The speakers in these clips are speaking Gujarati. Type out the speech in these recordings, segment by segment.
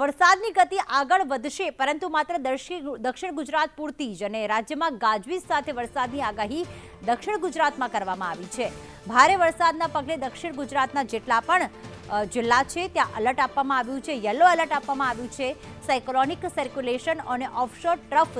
વરસાદની ગતિ આગળ વધશે, પરંતુ માત્ર દક્ષિણ ગુજરાત પૂરતી જ અને રાજ્યમાં ગાજવીજ સાથે વરસાદની આગાહી દક્ષિણ ગુજરાતમાં કરવામાં આવી છે. ભારે વરસાદના પગલે દક્ષિણ ગુજરાતના જેટલા પણ જિલ્લા છે, ત્યાં અલર્ટ આપવામાં આવ્યું છે યલો એલર્ટ આપવામાં આવ્યું છે. સાયક્લોનિક સર્ક્યુલેશન અને ઓફશોર ટ્રફ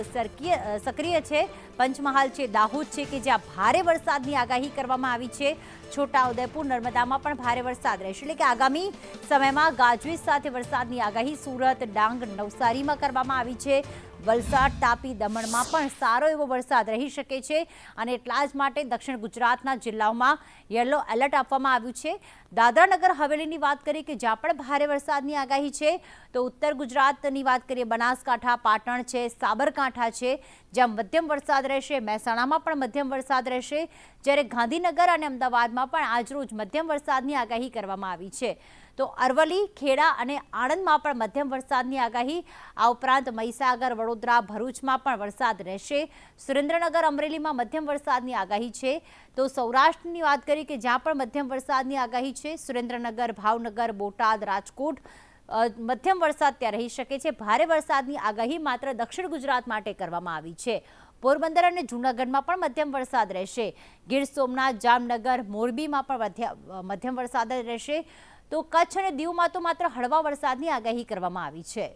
સક્રિય છે. પંચમહાલ છે, દાહોદ છે કે જ્યાં ભારે વરસાદની આગાહી કરવામાં આવી છે. છોટાઉદેપુર નર્મદામાં પણ ભારે વરસાદ રહેશે. એટલે કે આગામી સમયમાં ગાજવીજ સાથે વરસાદની આગાહી સુરત, ડાંગ, નવસારીમાં કરવામાં આવી છે. વલસાડ તાપી દમણમાં પણ સારો એવો વરસાદ રહી શકે છે અને એટલા જ માટે દક્ષિણ ગુજરાતના જિલ્લાઓમાં યલો એલર્ટ આપવામાં આવ્યું છે. દાદરાનગર હવેલીની વાત કરીએ કે જ્યાં પણ ભારે વરસાદની આગાહી છે, તો ઉત્તર ગુજરાતની વાત કરીએ, બનાસકાંઠા, પાટણ છે, સાબરકાંઠા છે, જ્યાં મધ્યમ વરસાદ રહેશે, મહેસાણામાં પણ મધ્યમ વરસાદ રહેશે, જ્યારે ગાંધીનગર અને અમદાવાદમાં પણ આજરોજ મધ્યમ વરસાદની આગાહી કરવામાં આવી છે. તો અરવલી ખેડા અને આણંદમાં પણ મધ્યમ વરસાદની આગાહી. આ ઉપરાંત મહીસાગર, વડોદરા, ભરૂચમાં પણ વરસાદ રહેશે. સુરેન્દ્રનગર, અમરેલીમાં મધ્યમ વરસાદની આગાહી છે. તો સૌરાષ્ટ્રની વાત કરીએ કે જ્યાં પણ મધ્યમ વરસાદની આગાહી છે, સુરેન્દ્રનગર, ભાવનગર, બોટાદ, રાજકોટ મધ્યમ વરસાદ ત્યાં રહી શકે છે. ભારે વરસાદની આગાહી માત્ર દક્ષિણ ગુજરાત માટે કરવામાં આવી છે. પોરબંદર અને જૂનાગઢમાં પણ મધ્યમ વરસાદ રહેશે. ગીર સોમનાથ, જામનગર, મોરબીમાં પણ મધ્ય- મધ્યમ વરસાદ રહેશે. તો કચ્છ અને દીવમાં તો માત્ર હળવા વરસાદની આગાહી કરવામાં આવી છે.